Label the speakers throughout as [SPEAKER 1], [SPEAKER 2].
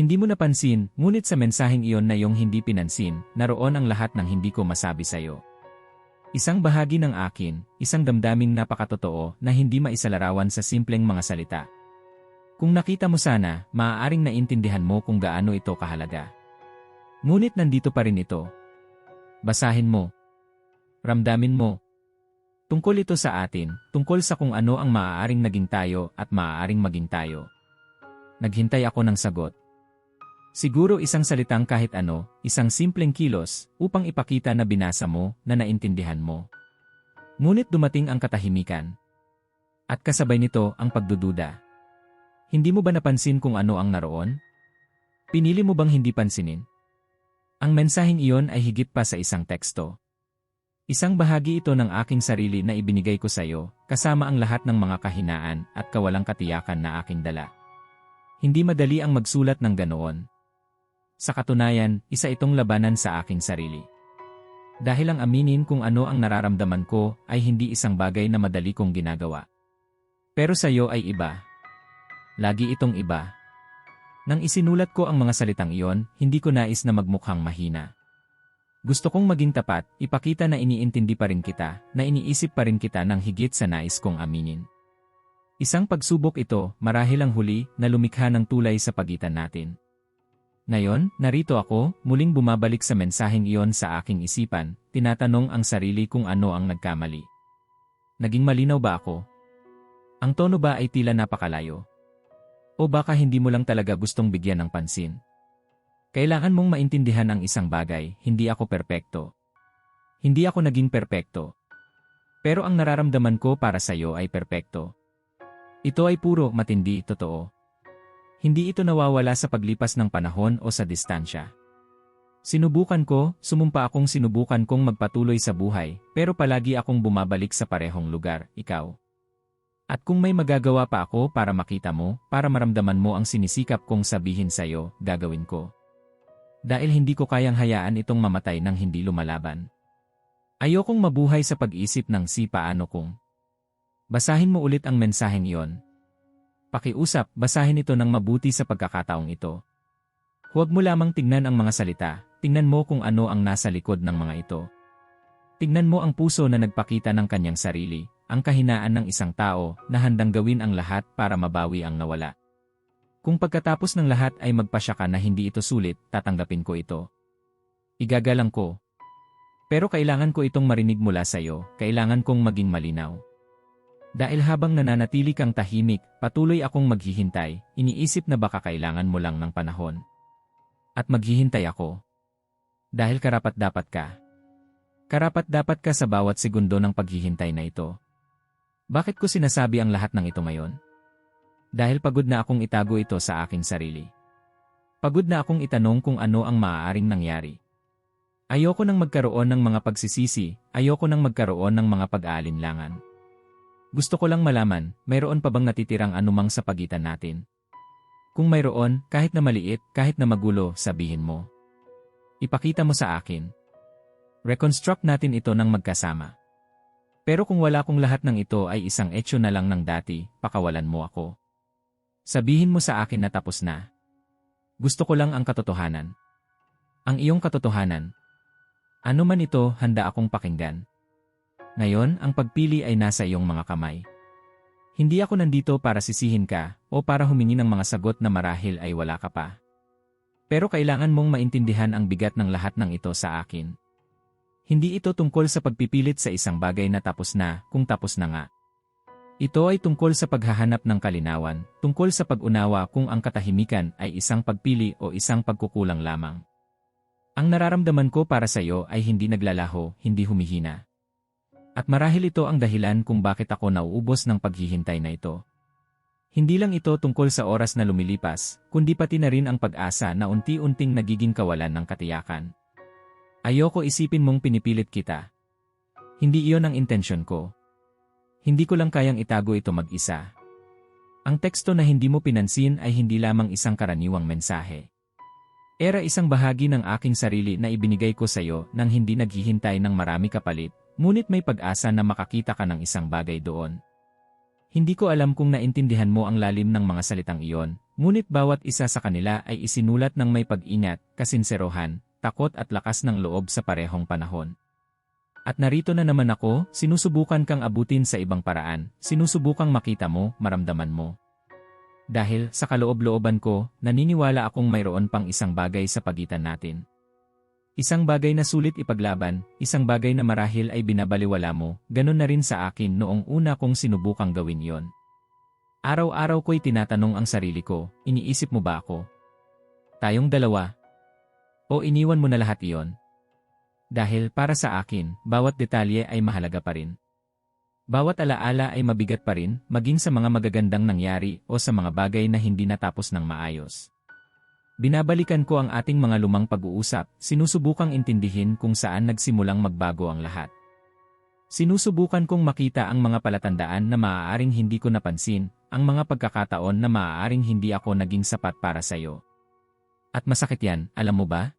[SPEAKER 1] Hindi mo napansin, ngunit sa mensaheng iyon na iyong hindi pinansin, naroon ang lahat ng hindi ko masabi sa'yo. Isang bahagi ng akin, isang damdaming napakatotoo na hindi maisalarawan sa simpleng mga salita. Kung nakita mo sana, maaaring naintindihan mo kung gaano ito kahalaga. Ngunit nandito pa rin ito. Basahin mo. Ramdamin mo. Tungkol ito sa atin, tungkol sa kung ano ang maaaring naging tayo at maaaring maging tayo. Naghintay ako ng sagot. Siguro isang salitang kahit ano, isang simpleng kilos, upang ipakita na binasa mo, na naintindihan mo. Ngunit dumating ang katahimikan. At kasabay nito ang pagdududa. Hindi mo ba napansin kung ano ang naroon? Pinili mo bang hindi pansinin? Ang mensaheng iyon ay higit pa sa isang teksto. Isang bahagi ito ng aking sarili na ibinigay ko sa iyo, kasama ang lahat ng mga kahinaan at kawalang katiyakan na aking dala. Hindi madali ang magsulat ng ganoon, sa katunayan, isa itong labanan sa aking sarili. Dahil ang aminin kung ano ang nararamdaman ko ay hindi isang bagay na madali kong ginagawa. Pero sa iyo ay iba. Lagi itong iba. Nang isinulat ko ang mga salitang iyon, hindi ko nais na magmukhang mahina. Gusto kong maging tapat, ipakita na iniintindi pa rin kita, na iniisip pa rin kita ng higit sa nais kong aminin. Isang pagsubok ito, marahil ang huli, na lumikha ng tulay sa pagitan natin. Ngayon, narito ako, muling bumabalik sa mensaheng iyon sa aking isipan, tinatanong ang sarili kung ano ang nagkamali. Naging malinaw ba ako? Ang tono ba ay tila napakalayo? O baka hindi mo lang talaga gustong bigyan ng pansin? Kailangan mong maintindihan ang isang bagay, hindi ako perpekto. Hindi ako naging perpekto. Pero ang nararamdaman ko para sa iyo ay perpekto. Ito ay puro matindi, totoo. Hindi ito nawawala sa paglipas ng panahon o sa distansya. Sinubukan ko, sumumpa akong sinubukan kong magpatuloy sa buhay, pero palagi akong bumabalik sa parehong lugar, ikaw. At kung may magagawa pa ako para makita mo, para maramdaman mo ang sinisikap kong sabihin sa'yo, gagawin ko. Dahil hindi ko kayang hayaan itong mamatay ng hindi lumalaban. Ayokong mabuhay sa pag-isip ng si paano kung. Basahin mo ulit ang mensaheng iyon, Pakiusap, basahin ito ng mabuti sa pagkakataong ito. Huwag mo lamang tingnan ang mga salita, tingnan mo kung ano ang nasa likod ng mga ito. Tingnan mo ang puso na nagpakita ng kanyang sarili, ang kahinaan ng isang tao na handang gawin ang lahat para mabawi ang nawala. Kung pagkatapos ng lahat ay magpasya ka na hindi ito sulit, tatanggapin ko ito. Igagalang ko. Pero kailangan ko itong marinig mula sa iyo, kailangan kong maging malinaw. Dahil habang nananatili kang tahimik, patuloy akong maghihintay, iniisip na baka kailangan mo lang ng panahon. At maghihintay ako. Dahil karapat-dapat ka. Karapat-dapat ka sa bawat segundo ng paghihintay na ito. Bakit ko sinasabi ang lahat ng ito ngayon? Dahil pagod na akong itago ito sa aking sarili. Pagod na akong itanong kung ano ang maaaring nangyari. Ayoko nang magkaroon ng mga pagsisisi, ayoko nang magkaroon ng mga pag-aalinlangan. Gusto ko lang malaman, mayroon pa bang natitirang anumang sa pagitan natin? Kung mayroon, kahit na maliit, kahit na magulo, sabihin mo. Ipakita mo sa akin. Reconstruct natin ito ng magkasama. Pero kung wala kong lahat ng ito ay isang etsyo na lang ng dati, pakawalan mo ako. Sabihin mo sa akin na tapos na. Gusto ko lang ang katotohanan. Ang iyong katotohanan. Ano man ito, handa akong pakinggan. Ngayon, ang pagpili ay nasa iyong mga kamay. Hindi ako nandito para sisihin ka o para humingi ng mga sagot na marahil ay wala ka pa. Pero kailangan mong maintindihan ang bigat ng lahat ng ito sa akin. Hindi ito tungkol sa pagpipilit sa isang bagay na tapos na kung tapos na nga. Ito ay tungkol sa paghahanap ng kalinawan, tungkol sa pag-unawa kung ang katahimikan ay isang pagpili o isang pagkukulang lamang. Ang nararamdaman ko para sa iyo ay hindi naglalaho, hindi humihina. At marahil ito ang dahilan kung bakit ako nauubos ng paghihintay na ito. Hindi lang ito tungkol sa oras na lumilipas, kundi pati na rin ang pag-asa na unti-unting nagiging kawalan ng katiyakan. Ayoko isipin mong pinipilit kita. Hindi iyon ang intensyon ko. Hindi ko lang kayang itago ito mag-isa. Ang teksto na hindi mo pinansin ay hindi lamang isang karaniwang mensahe. Era isang bahagi ng aking sarili na ibinigay ko sa iyo nang hindi naghihintay ng marami kapalit, Ngunit may pag-asa na makakita ka ng isang bagay doon. Hindi ko alam kung naintindihan mo ang lalim ng mga salitang iyon, ngunit bawat isa sa kanila ay isinulat ng may pag-ingat, kasinserohan, takot at lakas ng loob sa parehong panahon. At narito na naman ako, sinusubukan kang abutin sa ibang paraan, sinusubukang makita mo, maramdaman mo. Dahil sa kaloob-looban ko, naniniwala akong mayroon pang isang bagay sa pagitan natin. Isang bagay na sulit ipaglaban, isang bagay na marahil ay binabaliwala mo, ganun na rin sa akin noong una kong sinubukang gawin yon. Araw-araw ko'y tinatanong ang sarili ko, iniisip mo ba ako? Tayong dalawa. O iniwan mo na lahat iyon? Dahil para sa akin, bawat detalye ay mahalaga pa rin. Bawat alaala ay mabigat pa rin, maging sa mga magagandang nangyari o sa mga bagay na hindi natapos ng maayos. Binabalikan ko ang ating mga lumang pag-uusap, sinusubukang intindihin kung saan nagsimulang magbago ang lahat. Sinusubukan kong makita ang mga palatandaan na maaaring hindi ko napansin, ang mga pagkakataon na maaaring hindi ako naging sapat para sa iyo. At masakit yan, alam mo ba?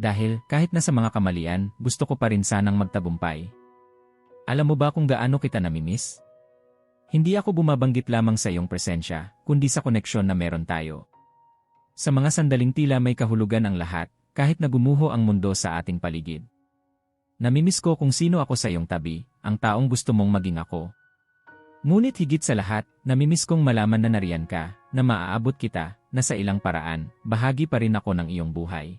[SPEAKER 1] Dahil, kahit na sa mga kamalian, gusto ko pa rin sanang magtagumpay. Alam mo ba kung gaano kita namimiss? Hindi ako bumabanggit lamang sa iyong presensya, kundi sa koneksyon na meron tayo. Sa mga sandaling tila may kahulugan ang lahat, kahit na gumuho ang mundo sa ating paligid. Namimiss ko kung sino ako sa iyong tabi, ang taong gusto mong maging ako. Ngunit higit sa lahat, namimiss kong malaman na nariyan ka, na maaabot kita, na sa ilang paraan, bahagi pa rin ako ng iyong buhay.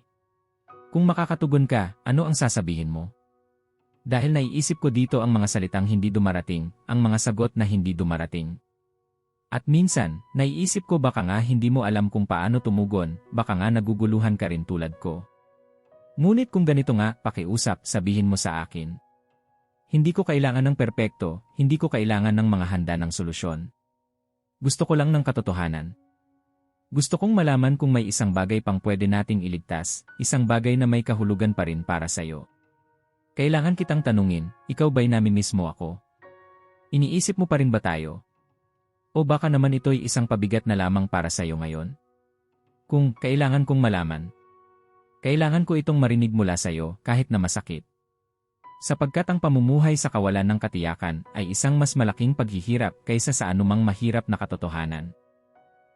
[SPEAKER 1] Kung makakatugon ka, ano ang sasabihin mo? Dahil naiisip ko dito ang mga salitang hindi dumarating, ang mga sagot na hindi dumarating. At minsan, naiisip ko baka nga hindi mo alam kung paano tumugon, baka nga naguguluhan ka rin tulad ko. Ngunit kung ganito nga, pakiusap, sabihin mo sa akin. Hindi ko kailangan ng perpekto, hindi ko kailangan ng mga handa ng solusyon. Gusto ko lang ng katotohanan. Gusto kong malaman kung may isang bagay pang pwede nating iligtas, isang bagay na may kahulugan pa rin para sa'yo. Kailangan kitang tanungin, ikaw ba'y namimiss mo ako? Iniisip mo pa rin ba tayo? O baka naman ito'y isang pabigat na lamang para sa iyo ngayon? Kung kailangan kong malaman, kailangan ko itong marinig mula sa iyo kahit na masakit. Sapagkat ang pamumuhay sa kawalan ng katiyakan ay isang mas malaking paghihirap kaysa sa anumang mahirap na katotohanan.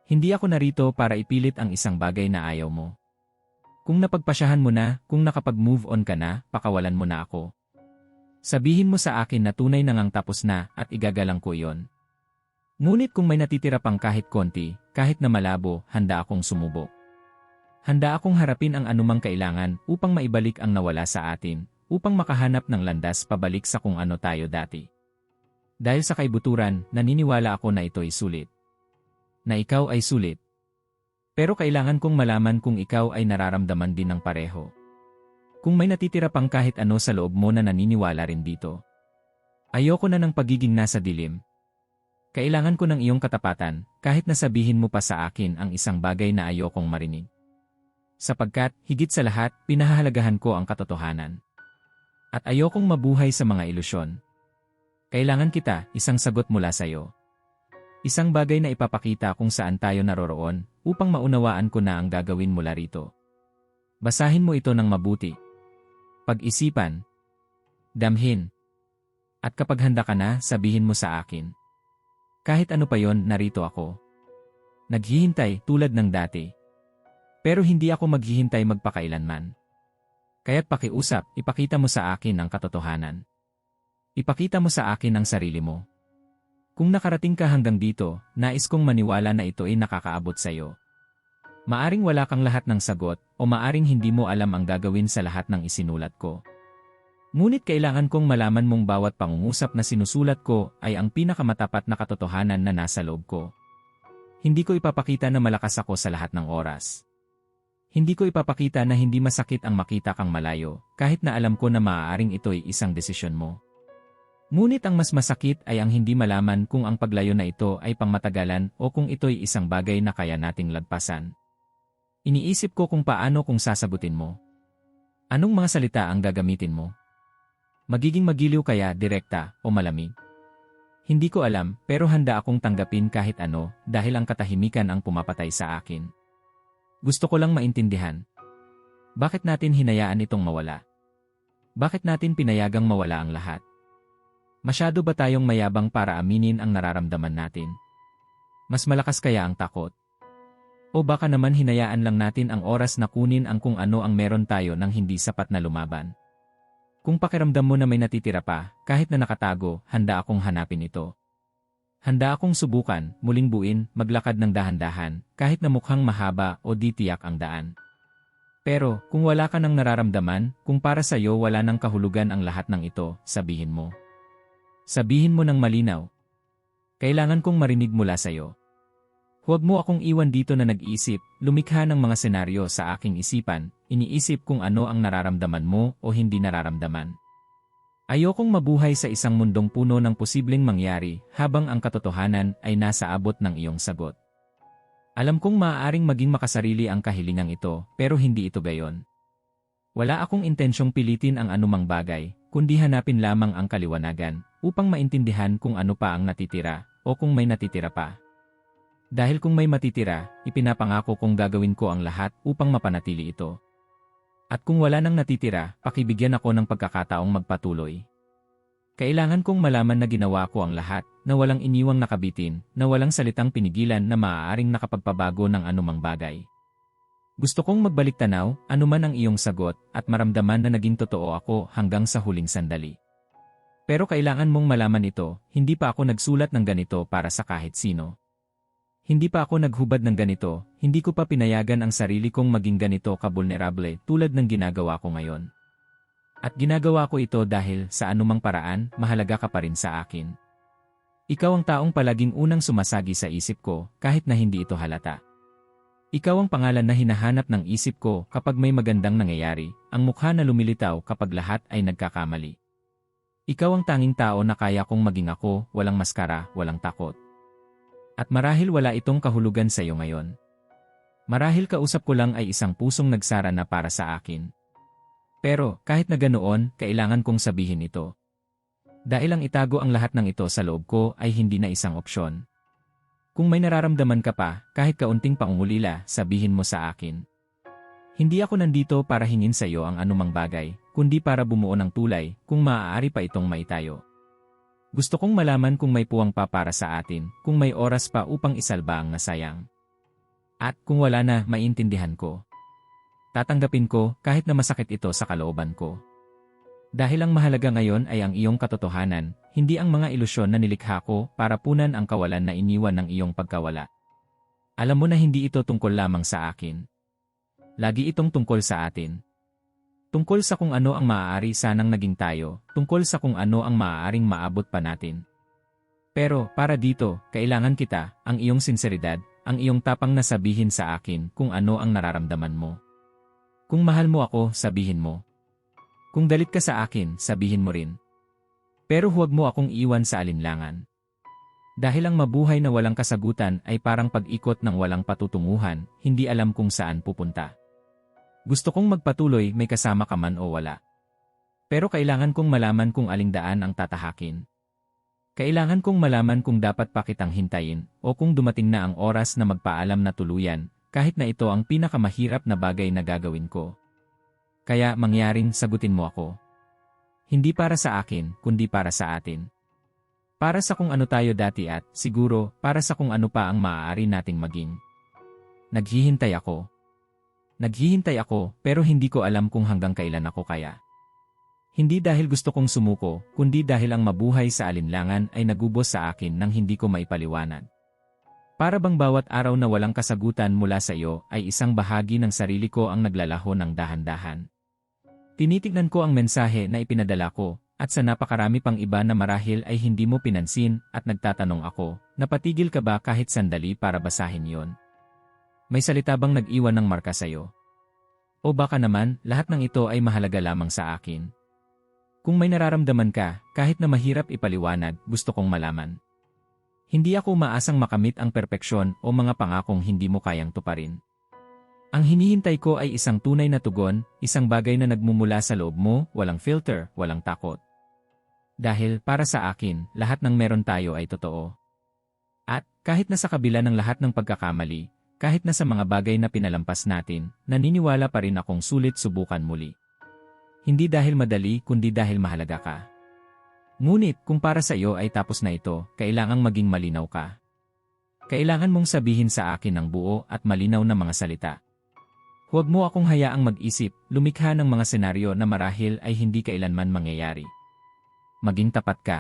[SPEAKER 1] Hindi ako narito para ipilit ang isang bagay na ayaw mo. Kung napagpasyahan mo na, kung nakapag-move on ka na, pakawalan mo na ako. Sabihin mo sa akin na tunay nang ang tapos na at igagalang ko iyon. Ngunit kung may natitira pang kahit konti, kahit na malabo, handa akong sumubok. Handa akong harapin ang anumang kailangan upang maibalik ang nawala sa atin, upang makahanap ng landas pabalik sa kung ano tayo dati. Dahil sa kaibuturan, naniniwala ako na ito'y sulit. Na ikaw ay sulit. Pero kailangan kong malaman kung ikaw ay nararamdaman din ng pareho. Kung may natitira pang kahit ano sa loob mo na naniniwala rin dito. Ayoko na ng pagiging nasa dilim, kailangan ko ng iyong katapatan, kahit na sabihin mo pa sa akin ang isang bagay na ayokong marinig. Sapagkat, higit sa lahat, pinahahalagahan ko ang katotohanan. At ayokong mabuhay sa mga ilusyon. Kailangan kita, isang sagot mula sa iyo. Isang bagay na ipapakita kung saan tayo naroroon, upang maunawaan ko na ang gagawin mula rito. Basahin mo ito ng mabuti. Pag-isipan. Damhin. At kapag handa ka na, sabihin mo sa akin. Kahit ano pa yon, narito ako. Naghihintay tulad ng dati. Pero hindi ako maghihintay magpakailanman. Kaya't pakiusap, ipakita mo sa akin ang katotohanan. Ipakita mo sa akin ang sarili mo. Kung nakarating ka hanggang dito, nais kong maniwala na ito ay nakakaabot sa iyo. Maaring wala kang lahat ng sagot, o maaring hindi mo alam ang gagawin sa lahat ng isinulat ko. Ngunit kailangan kong malaman mong bawat pangungusap na sinusulat ko ay ang pinakamatapat na katotohanan na nasa loob ko. Hindi ko ipapakita na malakas ako sa lahat ng oras. Hindi ko ipapakita na hindi masakit ang makita kang malayo, kahit na alam ko na maaaring ito'y isang desisyon mo. Ngunit ang mas masakit ay ang hindi malaman kung ang paglayo na ito ay pangmatagalan o kung ito'y isang bagay na kaya nating lagpasan. Iniisip ko kung paano kung sasagutin mo. Anong mga salita ang gagamitin mo? Magiging magiliw kaya direkta o malamig? Hindi ko alam pero handa akong tanggapin kahit ano dahil ang katahimikan ang pumapatay sa akin. Gusto ko lang maintindihan. Bakit natin hinayaan itong mawala? Bakit natin pinayagang mawala ang lahat? Masyado ba tayong mayabang para aminin ang nararamdaman natin? Mas malakas kaya ang takot? O baka naman hinayaan lang natin ang oras na kunin ang kung ano ang meron tayo nang hindi sapat na lumaban? Kung pakiramdam mo na may natitira pa, kahit na nakatago, handa akong hanapin ito. Handa akong subukan, muling buin, maglakad ng dahan-dahan, kahit na mukhang mahaba o di tiyak ang daan. Pero, kung wala ka nang nararamdaman, kung para sa iyo wala nang kahulugan ang lahat ng ito, sabihin mo. Sabihin mo ng malinaw. Kailangan kong marinig mula sa iyo. Huwag mo akong iwan dito na nag-iisip, lumikha ng mga senaryo sa aking isipan, iniisip kung ano ang nararamdaman mo o hindi nararamdaman. Ayokong mabuhay sa isang mundong puno ng posibleng mangyari habang ang katotohanan ay nasa abot ng iyong sagot. Alam kong maaaring maging makasarili ang kahilingang ito, pero hindi ito gayon. Wala akong intensyong pilitin ang anumang bagay, kundi hanapin lamang ang kaliwanagan, upang maintindihan kung ano pa ang natitira, o kung may natitira pa. Dahil kung may matitira, ipinapangako kong gagawin ko ang lahat upang mapanatili ito. At kung wala nang natitira, pakibigyan ako ng pagkakataong magpatuloy. Kailangan kong malaman na ginawa ko ang lahat, na walang iniwang nakabitin, na walang salitang pinigilan na maaaring nakapagpabago ng anumang bagay. Gusto kong magbalik tanaw, anuman ang iyong sagot, at maramdaman na naging totoo ako hanggang sa huling sandali. Pero kailangan mong malaman ito, hindi pa ako nagsulat ng ganito para sa kahit sino. Hindi pa ako naghubad ng ganito, hindi ko pa pinayagan ang sarili kong maging ganito kabulnerable tulad ng ginagawa ko ngayon. At ginagawa ko ito dahil sa anumang paraan, mahalaga ka pa rin sa akin. Ikaw ang taong palaging unang sumasagi sa isip ko, kahit na hindi ito halata. Ikaw ang pangalan na hinahanap ng isip ko kapag may magandang nangyayari, ang mukha na lumilitaw kapag lahat ay nagkakamali. Ikaw ang tanging tao na kaya kong maging ako, walang maskara, walang takot. At marahil wala itong kahulugan sa iyo ngayon. Marahil kausap ko lang ay isang pusong nagsara na para sa akin. Pero, kahit na ganoon, kailangan kong sabihin ito. Dahil ang itago ang lahat ng ito sa loob ko ay hindi na isang opsyon. Kung may nararamdaman ka pa, kahit kaunting pangungulila, sabihin mo sa akin. Hindi ako nandito para hingin sa iyo ang anumang bagay, kundi para bumuo ng tulay, kung maaari pa itong maitayo. Gusto kong malaman kung may puwang pa para sa atin, kung may oras pa upang isalba ang nasayang. At kung wala na, maintindihan ko. Tatanggapin ko kahit na masakit ito sa kalooban ko. Dahil ang mahalaga ngayon ay ang iyong katotohanan, hindi ang mga ilusyon na nilikha ko para punan ang kawalan na iniwan ng iyong pagkawala. Alam mo na hindi ito tungkol lamang sa akin. Lagi itong tungkol sa atin. Tungkol sa kung ano ang maaari sanang naging tayo, tungkol sa kung ano ang maaaring maabot pa natin. Pero, para dito, kailangan kita, ang iyong sinseridad, ang iyong tapang na sabihin sa akin kung ano ang nararamdaman mo. Kung mahal mo ako, sabihin mo. Kung dalit ka sa akin, sabihin mo rin. Pero huwag mo akong iwan sa alinlangan. Dahil ang mabuhay na walang kasagutan ay parang pag-ikot ng walang patutunguhan, hindi alam kung saan pupunta. Gusto kong magpatuloy may kasama ka man o wala. Pero kailangan kong malaman kung aling daan ang tatahakin. Kailangan kong malaman kung dapat pa kitang hintayin o kung dumating na ang oras na magpaalam na tuluyan kahit na ito ang pinakamahirap na bagay na gagawin ko. Kaya mangyaring sagutin mo ako. Hindi para sa akin, kundi para sa atin. Para sa kung ano tayo dati at, siguro, para sa kung ano pa ang maaari nating maging. Naghihintay ako. Naghihintay ako pero hindi ko alam kung hanggang kailan ako kaya. Hindi dahil gusto kong sumuko, kundi dahil ang mabuhay sa alinlangan ay nagubos sa akin nang hindi ko maipaliwanag. Para bang bawat araw na walang kasagutan mula sa iyo ay isang bahagi ng sarili ko ang naglalaho ng dahan-dahan. Tinitignan ko ang mensahe na ipinadala ko, at sa napakarami pang iba na marahil ay hindi mo pinansin at nagtatanong ako, napatigil ka ba kahit sandali para basahin yon? May salita bang nag-iwan ng marka sa'yo? O baka naman, lahat ng ito ay mahalaga lamang sa akin. Kung may nararamdaman ka, kahit na mahirap ipaliwanag, gusto kong malaman. Hindi ako maasang makamit ang perpeksyon o mga pangakong hindi mo kayang tuparin. Ang hinihintay ko ay isang tunay na tugon, isang bagay na nagmumula sa loob mo, walang filter, walang takot. Dahil, para sa akin, lahat ng meron tayo ay totoo. At, kahit na sa kabila ng lahat ng pagkakamali, kahit na sa mga bagay na pinalampas natin, naniniwala pa rin akong sulit subukan muli. Hindi dahil madali kundi dahil mahalaga ka. Ngunit kung para sa iyo ay tapos na ito, kailangang maging malinaw ka. Kailangan mong sabihin sa akin ng buo at malinaw na mga salita. Huwag mo akong hayaang mag-isip, lumikha ng mga senaryo na marahil ay hindi kailanman mangyayari. Maging tapat ka.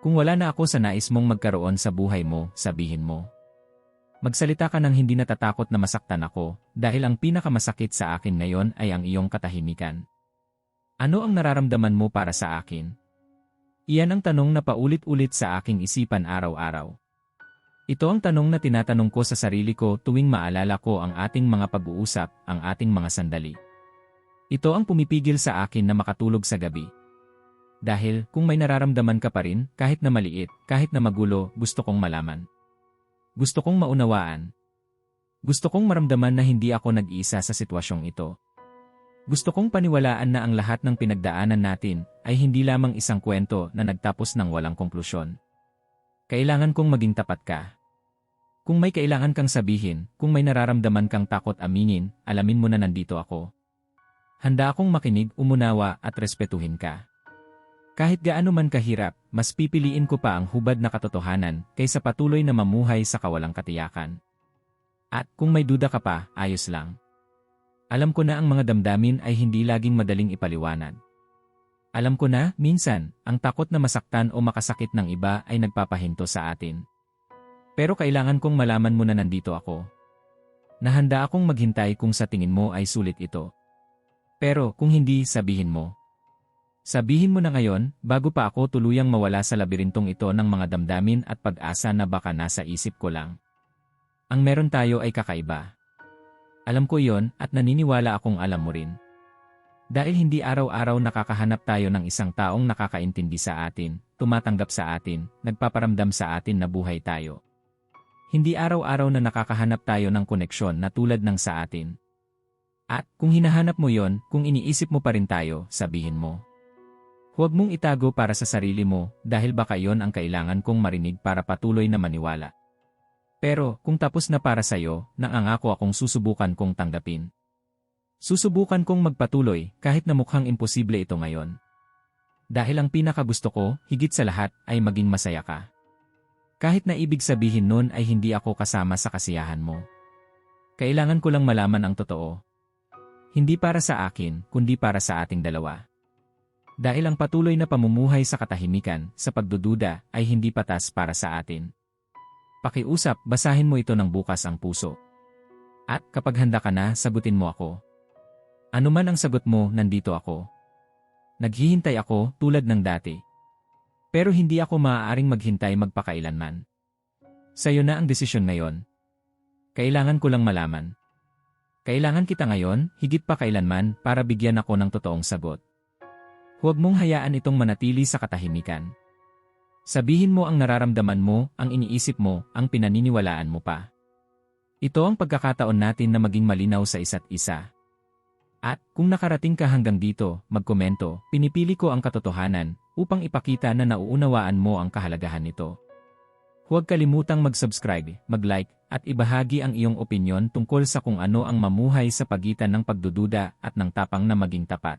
[SPEAKER 1] Kung wala na ako sa nais mong magkaroon sa buhay mo, sabihin mo. Magsalita ka ng hindi natatakot na masaktan ako, dahil ang pinakamasakit sa akin ngayon ay ang iyong katahimikan. Ano ang nararamdaman mo para sa akin? Iyan ang tanong na paulit-ulit sa aking isipan araw-araw. Ito ang tanong na tinatanong ko sa sarili ko tuwing maalala ko ang ating mga pag-uusap, ang ating mga sandali. Ito ang pumipigil sa akin na makatulog sa gabi. Dahil kung may nararamdaman ka pa rin, kahit na maliit, kahit na magulo, gusto kong malaman. Gusto kong maunawaan. Gusto kong maramdaman na hindi ako nag-iisa sa sitwasyong ito. Gusto kong paniwalaan na ang lahat ng pinagdaanan natin ay hindi lamang isang kwento na nagtapos ng walang konklusyon. Kailangan kong maging tapat ka. Kung may kailangan kang sabihin, kung may nararamdaman kang takot aminin, alamin mo na nandito ako. Handa akong makinig, umunawa at respetuhin ka. Kahit gaano man kahirap, mas pipiliin ko pa ang hubad na katotohanan kaysa patuloy na mamuhay sa kawalang katiyakan. At kung may duda ka pa, ayos lang. Alam ko na ang mga damdamin ay hindi laging madaling ipaliwanag. Alam ko na, minsan, ang takot na masaktan o makasakit ng iba ay nagpapahinto sa atin. Pero kailangan kong malaman mo na nandito ako. Nahanda akong maghintay kung sa tingin mo ay sulit ito. Pero kung hindi, sabihin mo. Sabihin mo na ngayon, bago pa ako tuluyang mawala sa labirintong ito ng mga damdamin at pag-asa na baka nasa isip ko lang. Ang meron tayo ay kakaiba. Alam ko yon at naniniwala akong alam mo rin. Dahil hindi araw-araw nakakahanap tayo ng isang taong nakakaintindi sa atin, tumatanggap sa atin, nagpaparamdam sa atin na buhay tayo. Hindi araw-araw na nakakahanap tayo ng koneksyon na tulad ng sa atin. At kung hinahanap mo yon, kung iniisip mo pa rin tayo, sabihin mo. Huwag mong itago para sa sarili mo dahil baka yon ang kailangan kong marinig para patuloy na maniwala. Pero kung tapos na para sa'yo, nangangako akong susubukan kong tanggapin. Susubukan kong magpatuloy kahit na mukhang imposible ito ngayon. Dahil ang pinakagusto ko, higit sa lahat, ay maging masaya ka. Kahit na ibig sabihin nun ay hindi ako kasama sa kasiyahan mo. Kailangan ko lang malaman ang totoo. Hindi para sa akin, kundi para sa ating dalawa. Dahil ang patuloy na pamumuhay sa katahimikan, sa pagdududa, ay hindi patas para sa atin. Pakiusap, basahin mo ito ng bukas ang puso. At kapag handa ka na, sagutin mo ako. Ano man ang sagot mo, nandito ako. Naghihintay ako tulad ng dati. Pero hindi ako maaaring maghintay magpakailanman. Sa'yo na ang desisyon ngayon. Kailangan ko lang malaman. Kailangan kita ngayon, higit pa kailanman, para bigyan ako ng totoong sagot. Huwag mong hayaan itong manatili sa katahimikan. Sabihin mo ang nararamdaman mo, ang iniisip mo, ang pinaniniwalaan mo pa. Ito ang pagkakataon natin na maging malinaw sa isa't isa. At kung nakarating ka hanggang dito, magkomento, pinipili ko ang katotohanan upang ipakita na nauunawaan mo ang kahalagahan nito. Huwag kalimutang mag-subscribe, mag-like, at ibahagi ang iyong opinyon tungkol sa kung ano ang mamuhay sa pagitan ng pagdududa at ng tapang na maging tapat.